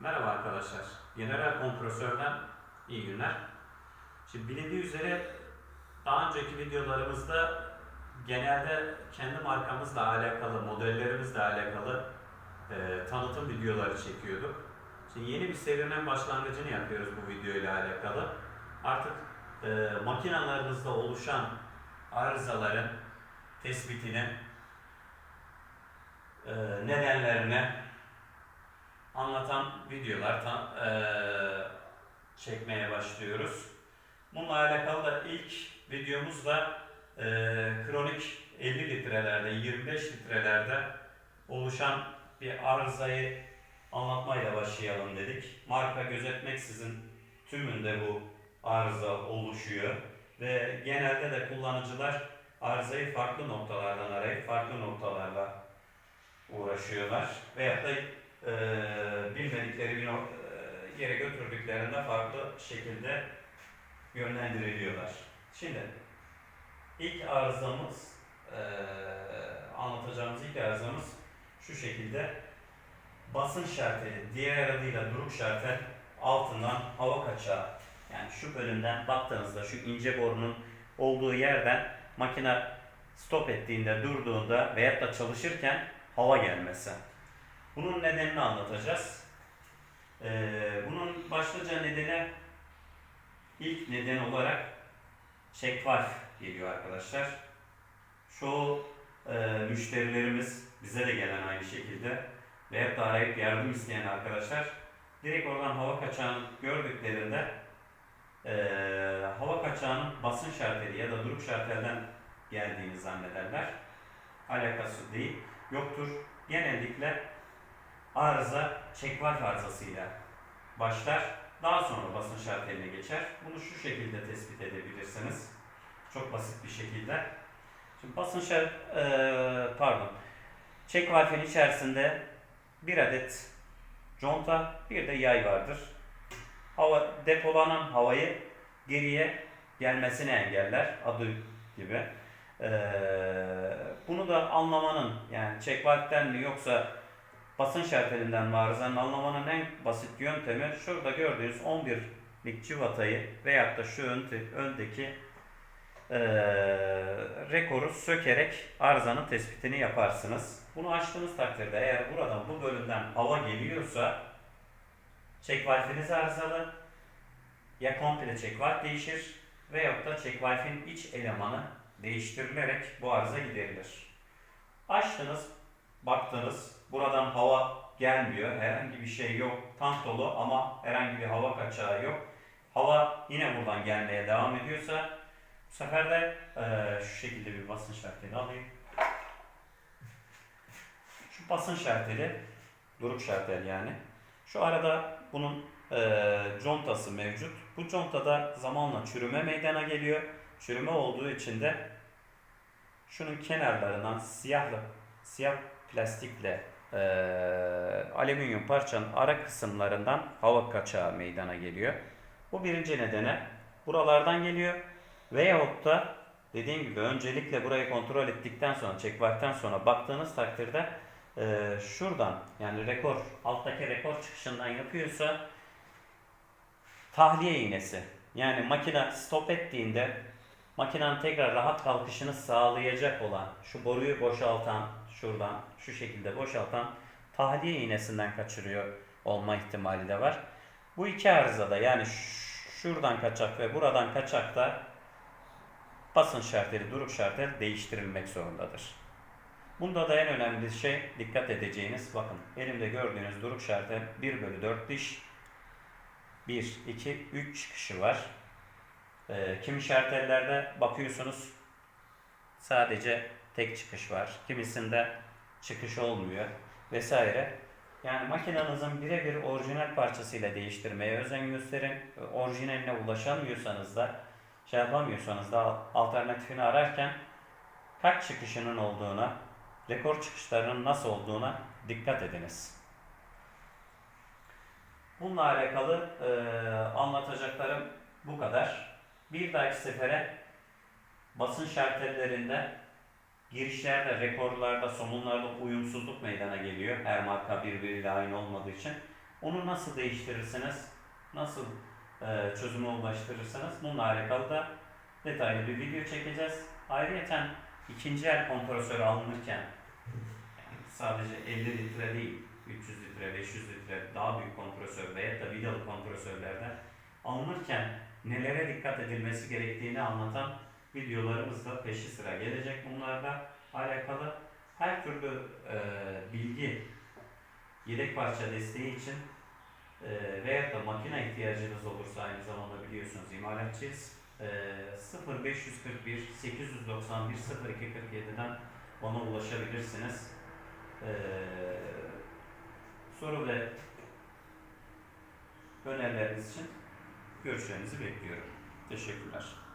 Merhaba arkadaşlar. General Kompresör'den iyi günler. Şimdi bilindiği üzere daha önceki videolarımızda genelde kendi markamızla alakalı, modellerimizle alakalı e, tanıtım videoları çekiyorduk. Şimdi yeni bir serinin başlangıcını yapıyoruz bu video ile alakalı. Artık e, makinalarınızda oluşan arızaların tespitini, e, nedenlerini anlatan videolar ta- eee, çekmeye başlıyoruz. Bununla alakalı da ilk videomuzda eee, kronik 50 litrelerde, 25 litrelerde oluşan bir arızayı anlatmayla başlayalım dedik. Marka gözetmeksizin tümünde bu arıza oluşuyor ve genelde de kullanıcılar arızayı farklı noktalardan arayıp farklı noktalarla uğraşıyorlar veyahut da e, bilmedikleri bir e, yere götürdüklerinde farklı şekilde yönlendiriliyorlar. Şimdi ilk arızamız e, anlatacağımız ilk arızamız şu şekilde basın şarteli diğer adıyla duruk şartel altından hava kaçağı yani şu bölümden baktığınızda şu ince borunun olduğu yerden makine stop ettiğinde durduğunda veyahut da çalışırken hava gelmesi. Bunun nedenini anlatacağız. Ee, bunun başlıca nedeni ilk neden olarak valve geliyor arkadaşlar. Çoğu e, müşterilerimiz bize de gelen aynı şekilde veyahut da arayıp yardım isteyen arkadaşlar direkt oradan hava kaçağını gördüklerinde e, hava kaçağının basın şarteli ya da duruk şartelden geldiğini zannederler. Alakası değil, yoktur. Genellikle arıza çekvalf arızasıyla başlar. Daha sonra basın şarteline geçer. Bunu şu şekilde tespit edebilirsiniz. Çok basit bir şekilde. Şimdi basın şart, eee, pardon. Çek valfin içerisinde bir adet conta, bir de yay vardır. Hava depolanan havayı geriye gelmesini engeller adı gibi. Eee, bunu da anlamanın yani çek valften mi yoksa basın şartelinden mi arızanın anlamanın en basit yöntemi şurada gördüğünüz 11'lik civatayı veyahut da şu ön, öndeki eee, rekoru sökerek arızanın tespitini yaparsınız. Bunu açtığınız takdirde eğer buradan bu bölümden hava geliyorsa çek valfiniz arızalı ya komple çek valf değişir veyahut da çek valfin iç elemanı değiştirilerek bu arıza giderilir. Açtınız, baktınız, buradan hava gelmiyor, herhangi bir şey yok, tank dolu ama herhangi bir hava kaçağı yok. Hava yine buradan gelmeye devam ediyorsa bu sefer de eee, şu şekilde bir basın şarteli alayım. Şu basın şarteli, duruk şartel yani. Şu arada bunun eee contası mevcut. Bu contada zamanla çürüme meydana geliyor. Çürüme olduğu için de şunun kenarlarından siyahla siyah plastikle eee alüminyum parçanın ara kısımlarından hava kaçağı meydana geliyor. Bu birinci nedene buralardan geliyor. Veyahut da dediğim gibi öncelikle burayı kontrol ettikten sonra, çekvaktan sonra baktığınız takdirde eee, şuradan yani rekor, alttaki rekor çıkışından yapıyorsa tahliye iğnesi. Yani makine stop ettiğinde makinenin tekrar rahat kalkışını sağlayacak olan şu boruyu boşaltan şuradan şu şekilde boşaltan tahliye iğnesinden kaçırıyor olma ihtimali de var. Bu iki arızada yani şuradan kaçak ve buradan kaçakta basın şarteli, duruk şartel değiştirilmek zorundadır. Bunda da en önemli şey dikkat edeceğiniz bakın elimde gördüğünüz duruk şartel 1 bölü 4 diş 1, 2, 3 çıkışı var. Ee, kimi şartellerde bakıyorsunuz sadece tek çıkış var. Kimisinde çıkış olmuyor vesaire. Yani makinenizin birebir orijinal parçasıyla değiştirmeye özen gösterin. Orijinaline ulaşamıyorsanız da şey yapamıyorsanız da alternatifini ararken kaç çıkışının olduğuna, rekor çıkışlarının nasıl olduğuna dikkat ediniz. Bununla alakalı eee, anlatacaklarım bu kadar. Bir dahaki sefere basın şartellerinde girişlerde, rekorlarda, somunlarda uyumsuzluk meydana geliyor. Her marka birbiriyle aynı olmadığı için. Onu nasıl değiştirirsiniz, nasıl e, çözüme ulaştırırsınız bununla alakalı da detaylı bir video çekeceğiz. Ayrıca ikinci el kompresör alınırken yani sadece 50 litre değil, 300 litre, 500 litre daha büyük kompresör veya da vidalı kompresörlerde alınırken nelere dikkat edilmesi gerektiğini anlatan videolarımız da peşi sıra gelecek bunlarla alakalı. Her türlü e, bilgi, yedek parça desteği için e, veyahut da makine ihtiyacınız olursa aynı zamanda biliyorsunuz imalatçıyız. E, 0541 891 0247'den bana ulaşabilirsiniz. E, soru ve önerileriniz için görüşlerinizi bekliyorum. Teşekkürler.